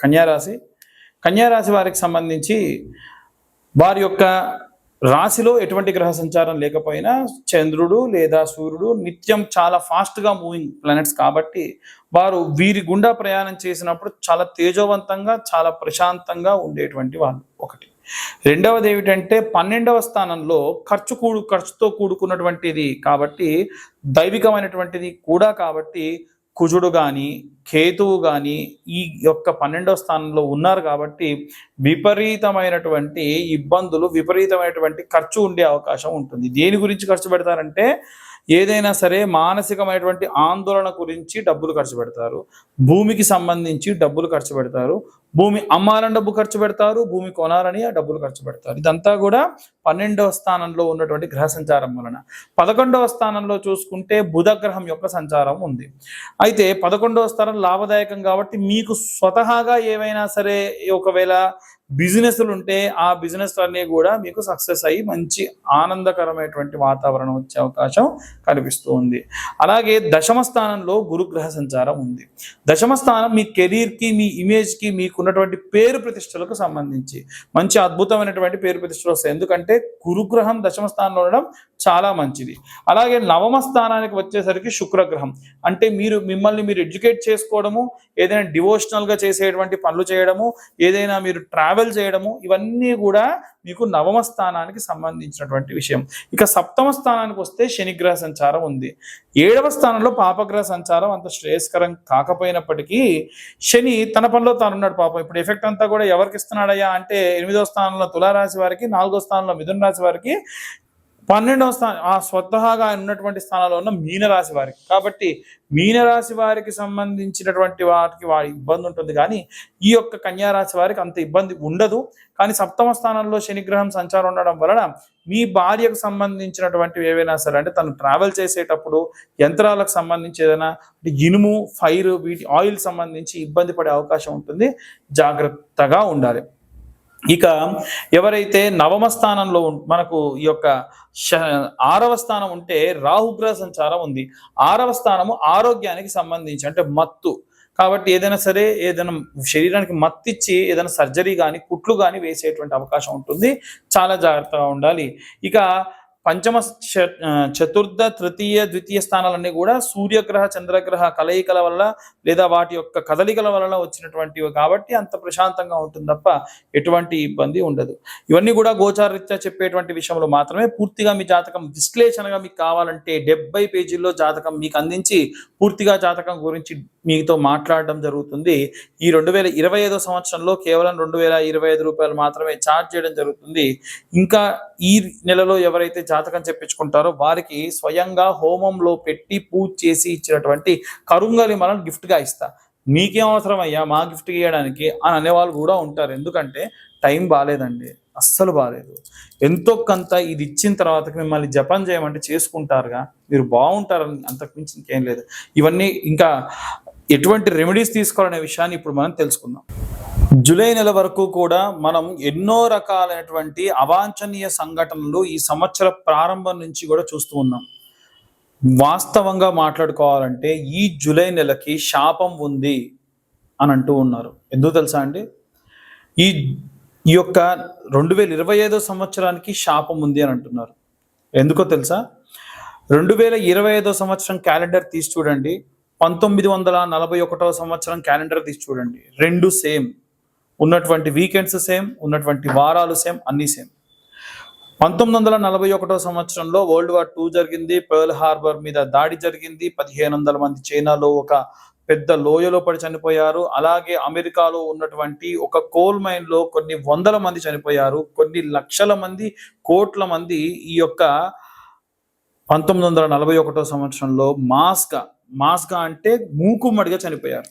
కన్యారాశి. కన్యారాశి వారికి సంబంధించి వారి యొక్క రాశిలో ఎటువంటి గ్రహ సంచారం లేకపోయినా చంద్రుడు లేదా సూర్యుడు నిత్యం చాలా ఫాస్ట్గా మూవింగ్ ప్లానెట్స్ కాబట్టి వారు వీరి గుండా ప్రయాణం చేసినప్పుడు చాలా తేజోవంతంగా చాలా ప్రశాంతంగా ఉండేటువంటి వాళ్ళు ఒకటి. రెండవది ఏమిటంటే పన్నెండవ స్థానంలో ఖర్చు కూడు ఖర్చుతో కూడుకున్నటువంటిది కాబట్టి దైవికమైనటువంటిది కూడా కాబట్టి కుజుడు కానీ కేతువు కానీ ఈ యొక్క పన్నెండవ స్థానంలో ఉన్నారు కాబట్టి విపరీతమైనటువంటి ఇబ్బందులు విపరీతమైనటువంటి ఖర్చు ఉండే అవకాశం ఉంటుంది. దేని గురించి ఖర్చు పెడతారంటే ఏదైనా సరే మానసికమైనటువంటి ఆందోళన గురించి డబ్బులు ఖర్చు పెడతారు. భూమికి సంబంధించి డబ్బులు ఖర్చు పెడతారు. భూమి అమ్మాలని డబ్బు ఖర్చు పెడతారు భూమి కొనాలని ఆ డబ్బులు ఖర్చు పెడతారు. ఇదంతా కూడా పన్నెండవ స్థానంలో ఉన్నటువంటి గ్రహ సంచారం వలన. పదకొండవ స్థానంలో చూసుకుంటే బుధ గ్రహం యొక్క సంచారం ఉంది. అయితే పదకొండవ స్థానం లాభదాయకం కాబట్టి మీకు స్వతహాగా ఏవైనా సరే ఒకవేళ బిజినెస్లు ఉంటే ఆ బిజినెస్ అన్నీ కూడా మీకు సక్సెస్ అయ్యి మంచి ఆనందకరమైనటువంటి వాతావరణం వచ్చే అవకాశం కనిపిస్తూ ఉంది. అలాగే దశమ స్థానంలో గురుగ్రహ సంచారం ఉంది. దశమ స్థానం మీ కెరీర్కి మీ ఇమేజ్కి మీకు ఉన్నటువంటి పేరు ప్రతిష్టలకు సంబంధించి. మంచి అద్భుతమైనటువంటి పేరు ప్రతిష్టలు వస్తాయి. ఎందుకంటే గురుగ్రహం దశమ స్థానంలో ఉండడం చాలా మంచిది. అలాగే నవమ స్థానానికి వచ్చేసరికి శుక్రగ్రహం. అంటే మీరు మిమ్మల్ని మీరు ఎడ్యుకేట్ చేసుకోవడము ఏదైనా డివోషనల్గా చేసేటువంటి పనులు చేయడము ఏదైనా మీరు ట్రావెల్ చేయడము ఇవన్నీ కూడా మీకు నవమ స్థానానికి సంబంధించినటువంటి విషయం. ఇక సప్తమ స్థానానికి వస్తే శనిగ్రహ సంచారం ఉంది. ఏడవ స్థానంలో పాపగ్రహ సంచారం అంత శ్రేయస్కరం కాకపోయినప్పటికీ శని తన పనిలో తాను పాప. పాపం ఇప్పుడు ఎఫెక్ట్ అంతా కూడా ఎవరికి ఇస్తున్నాడయ్యా అంటే ఎనిమిదో స్థానంలో తులారాశి వారికి నాలుగో స్థానంలో మిథున రాశి వారికి పన్నెండవ స్థానం ఆ స్వతహాగా ఆయన ఉన్నటువంటి స్థానంలో ఉన్న మీనరాశి వారికి. కాబట్టి మీనరాశి వారికి సంబంధించినటువంటి వారికి వారి ఇబ్బంది ఉంటుంది. కానీ ఈ యొక్క కన్యారాశి వారికి అంత ఇబ్బంది ఉండదు. కానీ సప్తమ స్థానంలో శనిగ్రహం సంచారం ఉండడం వలన మీ భార్యకు సంబంధించినటువంటివి ఏవైనా సరే అంటే తను ట్రావెల్ చేసేటప్పుడు యంత్రాలకు సంబంధించి ఏదైనా అంటే ఇనుము ఫైర్ వీటి ఆయిల్ సంబంధించి ఇబ్బంది పడే అవకాశం ఉంటుంది. జాగ్రత్తగా ఉండాలి. ఇక ఎవరైతే నవమ స్థానంలో మనకు ఈ యొక్క ఆరవ స్థానం ఉంటే రాహుగ్రహ సంచారం ఉంది. ఆరవ స్థానము ఆరోగ్యానికి సంబంధించి అంటే మత్తు. కాబట్టి ఏదైనా సరే ఏదైనా శరీరానికి మత్తిచ్చి ఏదైనా సర్జరీ కానీ కుట్లు కానీ వేసేటువంటి అవకాశం ఉంటుంది. చాలా జాగ్రత్తగా ఉండాలి. ఇక పంచమ చ- చతుర్థ తృతీయ ద్వితీయ స్థానాలన్నీ కూడా సూర్యగ్రహ చంద్రగ్రహ కలయికల వల్ల లేదా వాటి యొక్క కదలికల వల్ల వచ్చినటువంటివి కాబట్టి అంత ప్రశాంతంగా ఉంటుంది తప్ప ఎటువంటి ఇబ్బంది ఉండదు. ఇవన్నీ కూడా గోచారరీత్యా చెప్పేటువంటి విషయంలో మాత్రమే పూర్తిగా మీ జాతకం విశ్లేషణగా మీకు కావాలంటే డెబ్బై పేజీల్లో జాతకం మీకు అందించి పూర్తిగా జాతకం గురించి మీతో మాట్లాడడం జరుగుతుంది. ఈ రెండు వేల ఇరవై ఐదో సంవత్సరంలో కేవలం రెండు వేల ఇరవై ఐదు రూపాయలు మాత్రమే ఛార్జ్ చేయడం జరుగుతుంది. ఇంకా ఈ నెలలో ఎవరైతే జాతకం చెప్పించుకుంటారో వారికి స్వయంగా హోమంలో పెట్టి పూజ చేసి ఇచ్చినటువంటి కరుంగలి మనం గిఫ్ట్గా గా ఇస్తా. మీకేం అవసరం అయ్యా? మా గిఫ్ట్ ఇవ్వడానికి అని అనేవాళ్ళు కూడా ఉంటారు. ఎందుకంటే టైం బాగాలేదండి అస్సలు బాగాలేదు ఎంతో కొంత ఇది ఇచ్చిన తర్వాత మిమ్మల్ని జపం చేయమంటే చేసుకుంటారుగా. మీరు బాగుంటారని అంతకు మించి ఇంకేం లేదు. ఇవన్నీ ఇంకా ఎటువంటి రెమెడీస్ తీసుకోవాలనే విషయాన్ని ఇప్పుడు మనం తెలుసుకుందాం. జూలై నెల వరకు కూడా మనం ఎన్నో రకాలైనటువంటి అవాంఛనీయ సంఘటనలు ఈ సంవత్సర ప్రారంభం నుంచి కూడా చూస్తూ ఉన్నాం. వాస్తవంగా మాట్లాడుకోవాలంటే ఈ జూలై నెలకి శాపం ఉంది అని అంటూ ఉన్నారు. ఎందుకు తెలుసా అండి? ఈ ఈ యొక్క రెండు వేల ఇరవై ఐదో సంవత్సరానికి శాపం ఉంది అని అంటున్నారు. ఎందుకో తెలుసా? రెండు వేల ఇరవై ఐదో సంవత్సరం క్యాలెండర్ తీసి చూడండి. పంతొమ్మిది వందల నలభై ఒకటవ సంవత్సరం క్యాలెండర్ తీసి చూడండి. రెండు సేమ్. ఉన్నటువంటి వీకెండ్స్ సేమ్ ఉన్నటువంటి వారాలు సేమ్ అన్నీ సేమ్ పంతొమ్మిది వందల నలభై ఒకటో సంవత్సరంలో వరల్డ్ వార్ టూ జరిగింది. పర్ల్ హార్బర్ మీద దాడి జరిగింది. పదిహేను వందల మంది చైనాలో ఒక పెద్ద లోయలో పడి చనిపోయారు. అలాగే అమెరికాలో ఉన్నటువంటి ఒక కోల్ మైన్లో కొన్ని వందల మంది చనిపోయారు. కొన్ని లక్షల మంది కోట్ల మంది ఈ యొక్క పంతొమ్మిది వందల నలభై ఒకటో సంవత్సరంలో మాస్గా మాస్గా అంటే మూకుమ్మడిగా చనిపోయారు.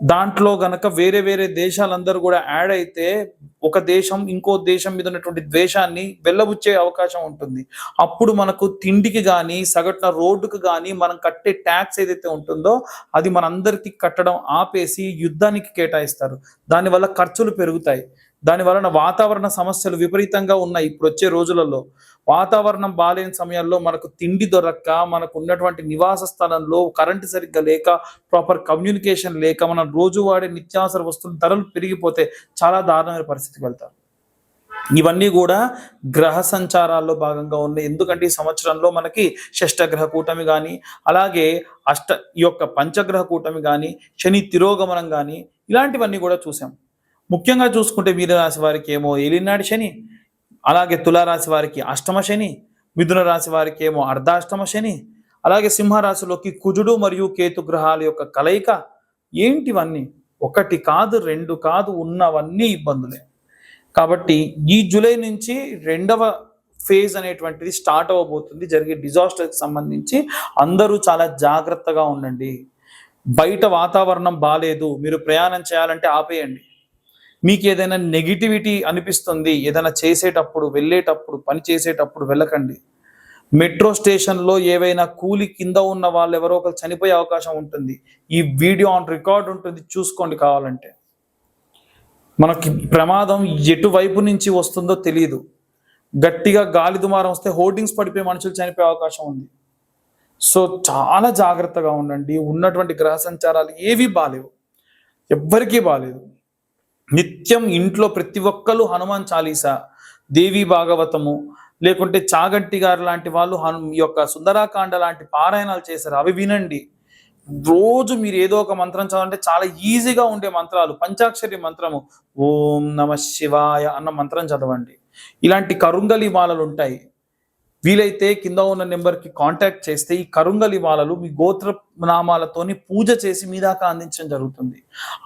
దాంట్లో గనక వేరే వేరే దేశాలందరూ కూడా యాడ్ అయితే ఒక దేశం ఇంకో దేశం మీద ఉన్నటువంటి ద్వేషాన్ని వెళ్ళబుచ్చే అవకాశం ఉంటుంది. అప్పుడు మనకు తిండికి కానీ సగటున రోడ్డుకు కానీ మనం కట్టే ట్యాక్స్ ఏదైతే ఉంటుందో అది మనందరికీ కట్టడం ఆపేసి యుద్ధానికి కేటాయిస్తారు. దానివల్ల ఖర్చులు పెరుగుతాయి. దాని వలన వాతావరణ సమస్యలు విపరీతంగా ఉన్నాయి ఇప్పుడు వచ్చే రోజులలో. వాతావరణం బాలేని సమయాల్లో మనకు తిండి దొరక్క మనకు ఉన్నటువంటి నివాస స్థలంలో కరెంటు సరిగ్గా లేక ప్రాపర్ కమ్యూనికేషన్ లేక మనం రోజు వాడే నిత్యావసర వస్తువుల ధరలు పెరిగిపోతే చాలా దారుణమైన పరిస్థితికి వెళ్తారు ఇవన్నీ కూడా గ్రహ సంచారాల్లో భాగంగా ఉన్నాయి. ఎందుకంటే ఈ సంవత్సరంలో మనకి షష్టగ్రహ కూటమి కానీ అలాగే అష్ట ఈ యొక్క పంచగ్రహ కూటమి కానీ శని తిరోగమనం కానీ ఇలాంటివన్నీ కూడా చూసాం. ముఖ్యంగా చూసుకుంటే మీనరాశి వారికి ఏమో ఏలినాడు శని అలాగే తులారాశి వారికి అష్టమ శని మిథున రాశి వారికి ఏమో అర్ధాష్టమ శని అలాగే సింహరాశిలోకి కుజుడు మరియు కేతు గ్రహాల యొక్క కలయిక ఏంటివన్నీ? ఒకటి కాదు రెండు కాదు ఉన్నవన్నీ ఇబ్బందులే. కాబట్టి ఈ జూలై నుంచి రెండవ ఫేజ్ అనేటువంటిది స్టార్ట్ అవ్వబోతుంది జరిగే డిజాస్టర్కి సంబంధించి అందరూ చాలా జాగ్రత్తగా ఉండండి. బయట వాతావరణం బాగాలేదు మీరు ప్రయాణం చేయాలంటే ఆపేయండి. మీకు ఏదైనా నెగిటివిటీ అనిపిస్తుంది ఏదైనా చేసేటప్పుడు వెళ్ళేటప్పుడు పని చేసేటప్పుడు వెళ్ళకండి. మెట్రో స్టేషన్లో ఏవైనా కూలి కింద ఉన్న వాళ్ళు ఎవరో ఒకరు చనిపోయే అవకాశం ఉంటుంది. ఈ వీడియో ఆన్ రికార్డ్ ఉంటుంది చూసుకోండి కావాలంటే. మనకి ప్రమాదం ఎటువైపు నుంచి వస్తుందో తెలియదు గట్టిగా గాలి దుమారం వస్తే హోర్డింగ్స్ పడిపోయి మనుషులు చనిపోయే అవకాశం ఉంది. సో చాలా జాగ్రత్తగా ఉండండి. ఉన్నటువంటి గ్రహ సంచారాలు ఏవి బాలేవు. ఎవ్వరికీ బాలేదు. నిత్యం ఇంట్లో ప్రతి ఒక్కరు హనుమాన్ చాలీసా దేవి భాగవతము లేకుంటే చాగంటి గారు లాంటి వాళ్ళు హను ఈ యొక్క సుందరాకాండ లాంటి పారాయణాలు చేశారు. అవి వినండి. రోజు మీరు ఏదో ఒక మంత్రం చదవంటే చాలా ఈజీగా ఉండే మంత్రాలు. పంచాక్షరి మంత్రము ఓం నమ శివాయ అన్న మంత్రం చదవండి. ఇలాంటి కరుంగలి మాలలు ఉంటాయి. వీలైతే కింద ఉన్న నెంబర్కి కాంటాక్ట్ చేస్తే ఈ కరుంగలి మాలలు మీ గోత్ర నామాలతోని పూజ చేసి మీ దాకా అందించడం జరుగుతుంది.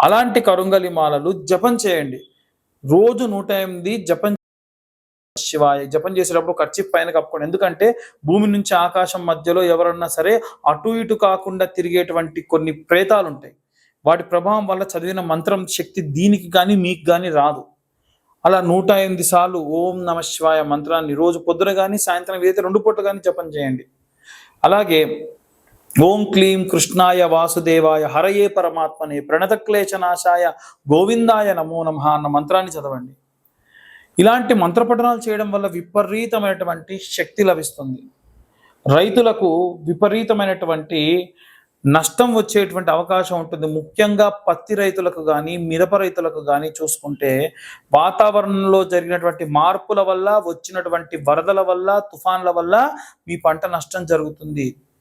అలాంటి కరుంగలి మాలలు జపం చేయండి. రోజు నూట ఎనిమిది జపం శివాయ. జపం చేసేటప్పుడు ఖర్చు పైన కప్పుకోండి. ఎందుకంటే భూమి నుంచి ఆకాశం మధ్యలో ఎవరన్నా సరే అటు ఇటు కాకుండా తిరిగేటువంటి కొన్ని ప్రేతాలు ఉంటాయి వాటి ప్రభావం వల్ల చదివిన మంత్రం శక్తి దీనికి కానీ మీకు కానీ రాదు. అలా నూట ఎనిమిది సార్లు ఓం నమ శివాయ మంత్రాన్ని రోజు పొద్దున కానీ సాయంత్రం ఏదైతే రెండు పూట కానీ జపం చేయండి. అలాగే ఓం క్లీం కృష్ణాయ వాసుదేవాయ హరయే పరమాత్మనే ప్రణత క్లేశనాశాయ గోవిందాయ నమో నమః అన్న మంత్రాన్ని చదవండి. ఇలాంటి మంత్రపఠనాలు చేయడం వల్ల విపరీతమైనటువంటి శక్తి లభిస్తుంది. రైతులకు విపరీతమైనటువంటి నష్టం వచ్చేటువంటి అవకాశం ఉంటుంది. ముఖ్యంగా పత్తి రైతులకు కానీ మిరప రైతులకు కానీ చూసుకుంటే వాతావరణంలో జరిగినటువంటి మార్పుల వల్ల వచ్చినటువంటి వరదల వల్ల తుఫాన్ల వల్ల మీ పంట నష్టం జరుగుతుంది.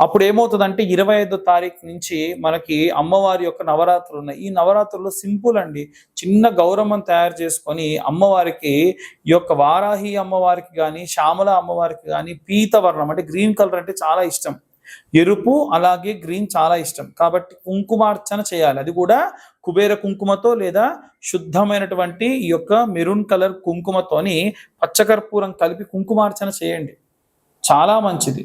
అప్పుడు ఏమవుతుందంటే ఇరవై ఐదో తారీఖు నుంచి మనకి అమ్మవారి యొక్క నవరాత్రులు ఉన్నాయి. ఈ నవరాత్రుల్లో సింపుల్ అండి. చిన్న గౌరవం తయారు చేసుకొని అమ్మవారికి ఈ యొక్క వారాహి అమ్మవారికి కానీ శ్యామల అమ్మవారికి కానీ పీతవర్ణం అంటే గ్రీన్ కలర్ అంటే చాలా ఇష్టం. ఎరుపు అలాగే గ్రీన్ చాలా ఇష్టం. కాబట్టి కుంకుమార్చన చేయాలి. అది కూడా కుబేర కుంకుమతో లేదా శుద్ధమైనటువంటి ఈ యొక్క మెరూన్ కలర్ కుంకుమతోని పచ్చకర్పూరం కలిపి కుంకుమార్చన చేయండి. చాలా మంచిది.